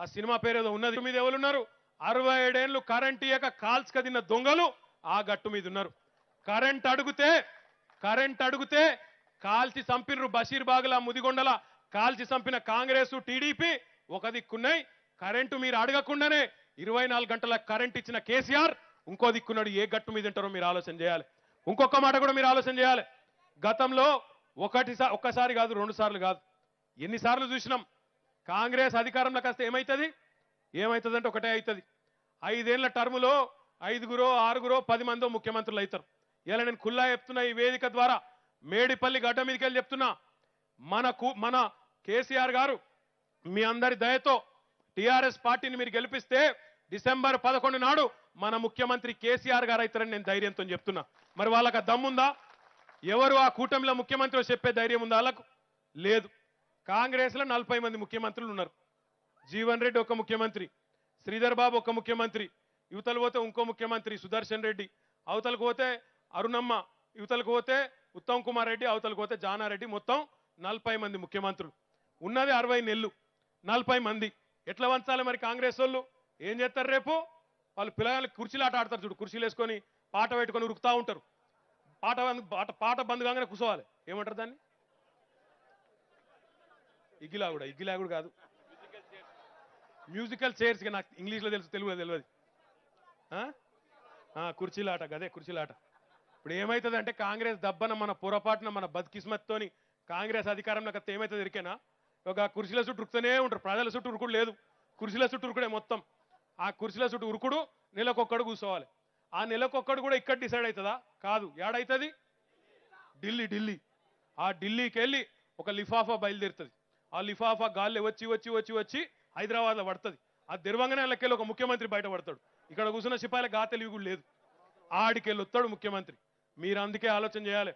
ఆ సినిమా పేరు ఉన్నది. మీద ఎవరు ఉన్నారు అరవై ఏడేళ్ళు కరెంట్ ఇయ్యక కాల్స్ కదిన్న దొంగలు ఆ గట్టు మీద ఉన్నారు. కరెంట్ అడిగితే కరెంట్ అడిగితే కాల్చి చంపినరు బషీర్ బాగుల ముదిగొండల. కాల్చి చంపిన కాంగ్రెస్ టీడీపీ ఒక దిక్కున్నాయి. కరెంటు మీరు అడగకుండానే ఇరవై నాలుగు గంటల కరెంట్ ఇచ్చిన కేసీఆర్ ఇంకో దిక్కున్నాడు. ఏ గట్టు మీద ఉంటారో మీరు ఆలోచన చేయాలి. ఇంకొక మాట కూడా మీరు ఆలోచన చేయాలి. గతంలో ఒకటి ఒక్కసారి కాదు రెండు సార్లు కాదు. ఎన్నిసార్లు చూసినాం? కాంగ్రెస్ అధికారంలోకి వస్తే ఏమవుతుంది ఏమవుతుంది అంటే ఒకటే అవుతుంది. ఐదేళ్ళ టర్ములో ఐదుగురో ఆరుగురో పది మందో ముఖ్యమంత్రులు అవుతారు. ఇలా నేను కుల్లా చెప్తున్నా ఈ వేదిక ద్వారా. మేడిపల్లి గడ్డ మీదకి వెళ్ళి చెప్తున్నా. మనకు మన కేసీఆర్ గారు మీ అందరి దయతో టీఆర్ఎస్ పార్టీని మీరు గెలిపిస్తే డిసెంబర్ పదకొండు నాడు మన ముఖ్యమంత్రి కేసీఆర్ గారు అవుతారని నేను ధైర్యంతో చెప్తున్నా. మరి వాళ్ళకి దమ్ముందా? ఎవరు ఆ కూటమిలో ముఖ్యమంత్రి చెప్పే ధైర్యం ఉందా వాళ్ళకు? లేదు. కాంగ్రెస్లో నలభై మంది ముఖ్యమంత్రులు ఉన్నారు. జీవన్ రెడ్డి ఒక ముఖ్యమంత్రి శ్రీధర్ బాబు ఒక ముఖ్యమంత్రి యువతలు పోతే ఇంకో ముఖ్యమంత్రి సుదర్శన్ రెడ్డి అవతలకు పోతే అరుణమ్మ యువతలకు పోతే ఉత్తమ్ కుమార్ రెడ్డి అవతలకు పోతే జానారెడ్డి మొత్తం నలభై మంది ముఖ్యమంత్రులు. ఉన్నది అరవై నెలలు నలభై మంది. ఎట్లా వంచాలి మరి కాంగ్రెస్ వాళ్ళు? ఏం చేస్తారు రేపు? వాళ్ళు పిల్లలు కుర్చీలు ఆట ఆడతారు చూడు కుర్చీలు వేసుకొని పాట పెట్టుకొని ఉరుకుతూ ఉంటారు. పాట పాట పాట బంద్ కాగానే కూర్చోవాలి. ఏమంటారు దాన్ని? ఇగ్గిలాగుడ ఇగ్గిలాగుడు కాదు. మ్యూజికల్ చైర్స్ నాకు ఇంగ్లీష్లో తెలుసు తెలుగులో తెలియదు ఆ? ఆ, కుర్చీలాట గదే కుర్చీలాట. ఇప్పుడు ఏమవుతుంది అంటే కాంగ్రెస్ దబ్బన మన పొరపాటున మన బద్కిస్మత్తోని కాంగ్రెస్ అధికారంలోకి వస్తే ఏమవుతుంది ఇరికేనా? ఒక కుర్చీల చుట్టూ ఉరుకుతూనే ఉంటారు. ప్రజల చుట్టూ ఉరుకుడు లేదు. కుర్చీల చుట్టూ ఉరుకుడే మొత్తం. ఆ కుర్చీల చుట్టూ ఉరుకుడు నెలకొక్కడు కూర్చోవాలి. ఆ నెలకొక్కడు కూడా ఇక్కడ డిసైడ్ అవుతుందా? కాదు. ఏడవుతుంది ఢిల్లీ ఢిల్లీ. ఆ ఢిల్లీకి వెళ్ళి ఒక లిఫాఫా బయలుదేరుతుంది. ఆ లిఫాఫా గాలి వచ్చి వచ్చి వచ్చి వచ్చి హైదరాబాద్లో పడుతుంది. ఆ దిర్వంగనే వెళ్ళకెళ్ళి ఒక ముఖ్యమంత్రి బయట పడతాడు. ఇక్కడ కూర్చున్న సిపాయిల గా తెలివి కూడా లేదు. ఆడికెళ్ళి వస్తాడు ముఖ్యమంత్రి. మీరు అందుకే ఆలోచన చేయాలి.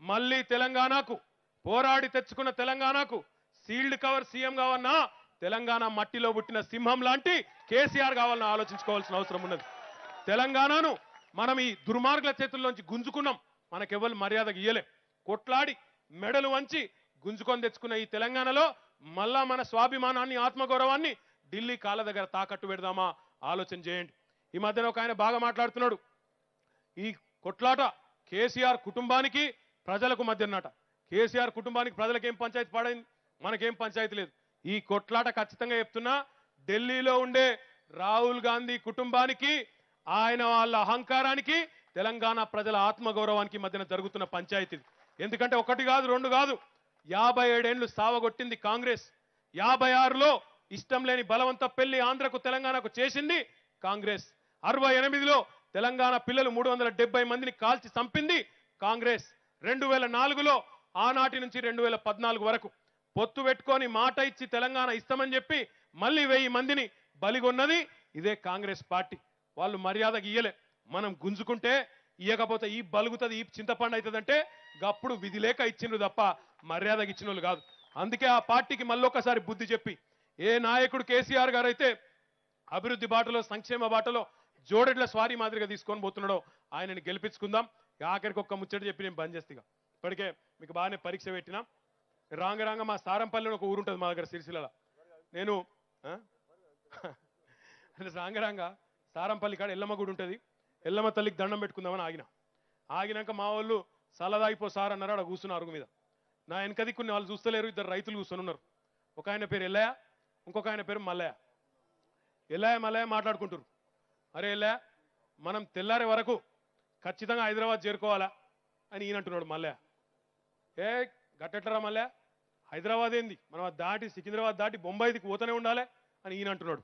మళ్ళీ తెలంగాణకు పోరాడి తెచ్చుకున్న తెలంగాణకు సీల్డ్ కవర్ సీఎం కావన్నా తెలంగాణ మట్టిలో పుట్టిన సింహం లాంటి కేసీఆర్ కావాలని ఆలోచించుకోవాల్సిన అవసరం ఉన్నది. తెలంగాణను మనం ఈ దుర్మార్గుల చేతుల్లోంచి గుంజుకున్నాం. మనకెవ్వరు మర్యాద ఇయ్యలే. కొట్లాడి మెడలు వంచి గుంజుకొని తెచ్చుకున్న ఈ తెలంగాణలో మళ్ళా మన స్వాభిమానాన్ని ఆత్మగౌరవాన్ని ఢిల్లీ కాళ్ళ దగ్గర తాకట్టు పెడదామా? ఆలోచన చేయండి. ఈ మధ్యన ఒక ఆయన బాగా మాట్లాడుతున్నాడు. ఈ కొట్లాట కేసీఆర్ కుటుంబానికి ప్రజలకు మధ్యనట కేసీఆర్ కుటుంబానికి ప్రజలకు ఏం పంచాయతీ పడింది మనకేం పంచాయతీ లేదు. ఈ కొట్లాట ఖచ్చితంగా చెప్తున్నా ఢిల్లీలో ఉండే రాహుల్ గాంధీ కుటుంబానికి ఆయన వాళ్ళ అహంకారానికి తెలంగాణ ప్రజల ఆత్మగౌరవానికి మధ్యన జరుగుతున్న పంచాయతీ ఎందుకంటే ఒకటి కాదు రెండు కాదు. యాభై ఏడేళ్ళు సావగొట్టింది కాంగ్రెస్. యాభై ఆరులో ఇష్టం లేని బలవంత పెళ్ళి ఆంధ్రకు తెలంగాణకు చేసింది కాంగ్రెస్. అరవై ఎనిమిదిలో తెలంగాణ పిల్లలు మూడు వందల డెబ్బై మందిని కాల్చి చంపింది కాంగ్రెస్. రెండు వేల నాలుగులో ఆనాటి నుంచి రెండు వేల పద్నాలుగు వరకు పొత్తు పెట్టుకొని మాట ఇచ్చి తెలంగాణ ఇస్తామని చెప్పి మళ్ళీ వెయ్యి మందిని బలిగొన్నది ఇదే కాంగ్రెస్ పార్టీ. వాళ్ళు మర్యాద ఇయ్యలే. మనం గుంజుకుంటే ఇయ్యకపోతే ఈ బలుగుతుంది ఈ చింతపండు అవుతుందంటే గప్పుడు విధి లేక ఇచ్చిండ్రు తప్ప మర్యాదకి ఇచ్చిన వాళ్ళు కాదు. అందుకే ఆ పార్టీకి మళ్ళొకసారి బుద్ధి చెప్పి ఏ నాయకుడు కేసీఆర్ గారు అయితే అభివృద్ధి బాటలో సంక్షేమ బాటలో జోడెడ్ల స్వారీ మాదిరిగా తీసుకొని పోతున్నాడో ఆయనని గెలిపించుకుందాం. ఆఖరికి ఒక్క ముచ్చట చెప్పి నేను బంద్ చేస్తా ఇప్పటికే మీకు బాగానే పరీక్ష పెట్టినా. రాంగ రాంగ మా సారంపల్లిలో ఒక ఊరు ఉంటుంది మా దగ్గర సిరిసిల్ల నేను ఆ? రాంగ రాంగ సారంపల్లి కాడ ఎల్లమ్మ గుడి ఉంటుంది. ఎల్లమ్మ తల్లికి దండం పెట్టుకుందామని ఆగిన. ఆగినాక మా వాళ్ళు సలదాయిపో సార్ అన్నారు ఆడ కూర్చున్న అరుగు మీద. నా వెనకది కొన్ని వాళ్ళు చూస్తలేరు ఇద్దరు రైతులు కూర్చొని ఉన్నారు. ఒక ఆయన పేరు ఎల్లయ్య ఇంకొక ఆయన పేరు మల్లయ్య. ఎల్లయ్య మల్లయ్య మాట్లాడుకుంటారు అరే ఎల్లయ్య మనం తెల్లారే వరకు ఖచ్చితంగా హైదరాబాద్ చేరుకోవాలా అని ఈయన అంటున్నాడు మల్లయ్య. ఏ గట్టెట్లరా మల్లయ్య? హైదరాబాద్ ఏంది? మనం అది దాటి సికింద్రాబాద్ దాటి బొంబాయికి పోతూనే ఉండాలి అని ఈయన అంటున్నాడు.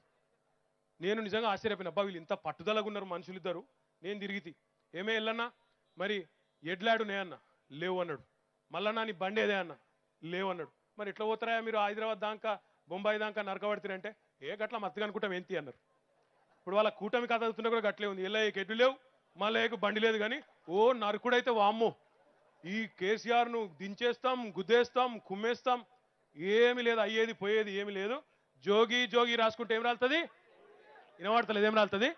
నేను నిజంగా ఆశ్చర్యపోయిన అబ్బా వీళ్ళు ఇంత పట్టుదలగా ఉన్నారు మనుషులు ఇద్దరు నేను తిరిగితి. ఏమే వెళ్ళన్నా మరి ఎడ్లాడు నే అన్న? లేవు అన్నాడు. నా నీ బండి ఏదే అన్న? లేవు అన్నాడు. మరి ఎట్లా పోతారా మీరు హైదరాబాద్ దాకా బొంబాయి దాకా నరకబడితేనంటే ఏ గట్ల మత్తుగా అనుకుంటాం ఏంటి అన్నారు. ఇప్పుడు వాళ్ళ కూటమి కథ అవుతున్నా కూడా గట్లే ఉంది. ఎల్లయ్యకి ఎడ్లు లేవు మళ్ళీ బండి లేదు కానీ ఓ నరకుడైతే వామ్మో. ఈ కేసీఆర్ను దించేస్తాం గుద్దేస్తాం కుమ్మేస్తాం. ఏమి లేదు అయ్యేది పోయేది ఏమి లేదు. జోగి జోగి రాసుకుంటే ఏం రాలుతుంది? వినవాడతలేదు ఏం రాలుతుంది?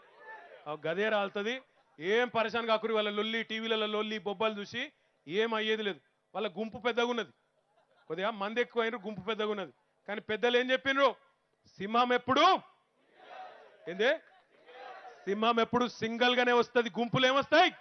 ఆ గదే రాలుతుంది. ఏం పరిశాన్ కాకురి వాళ్ళ లొల్లి టీవీలలో లొల్లి బొబ్బలు చూసి ఏం అయ్యేది లేదు. వాళ్ళ గుంపు పెద్దగా ఉన్నది. కొద్దిగా మంది ఎక్కువైన గుంపు పెద్దగా ఉన్నది. కానీ పెద్దలు ఏం చెప్పినారు? సింహం ఎప్పుడు? ఏంది? సింహం ఎప్పుడు సింగల్ గానే వస్తుంది గుంపులు ఏమొస్తాయి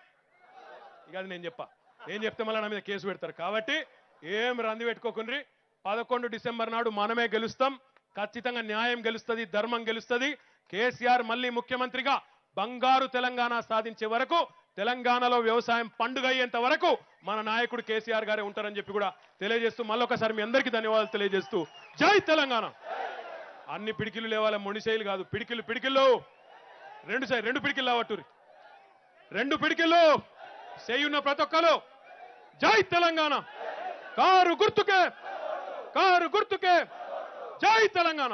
ఇక అది నేను చెప్పా. ఏం చెప్తే మళ్ళీ నా మీద కేసు పెడతారు. కాబట్టి ఏం రంది పెట్టుకోకుండ్రి. పదకొండు డిసెంబర్ నాడు మనమే గెలుస్తాం. ఖచ్చితంగా న్యాయం గెలుస్తుంది ధర్మం గెలుస్తుంది. కేసీఆర్ మళ్ళీ ముఖ్యమంత్రిగా బంగారు తెలంగాణ సాధించే వరకు తెలంగాణలో వ్యవసాయం పండుగ అయ్యేంత వరకు మన నాయకుడు కేసీఆర్ గారే ఉంటారని చెప్పి కూడా తెలియజేస్తూ మళ్ళొకసారి మీ అందరికీ ధన్యవాదాలు తెలియజేస్తూ జై తెలంగాణ. అన్ని పిడికిలు లేవాలి మొండిశైలు కాదు. పిడికిలు పిడికిళ్ళు. రెండు సై రెండు పిడికిళ్ళు అవట్టురి రెండు పిడికిళ్ళు. చేయున్న ప్రతి ఒక్కరు జై తెలంగాణ. కారు గుర్తుకే. కారు గుర్తుకే. జై తెలంగాణ.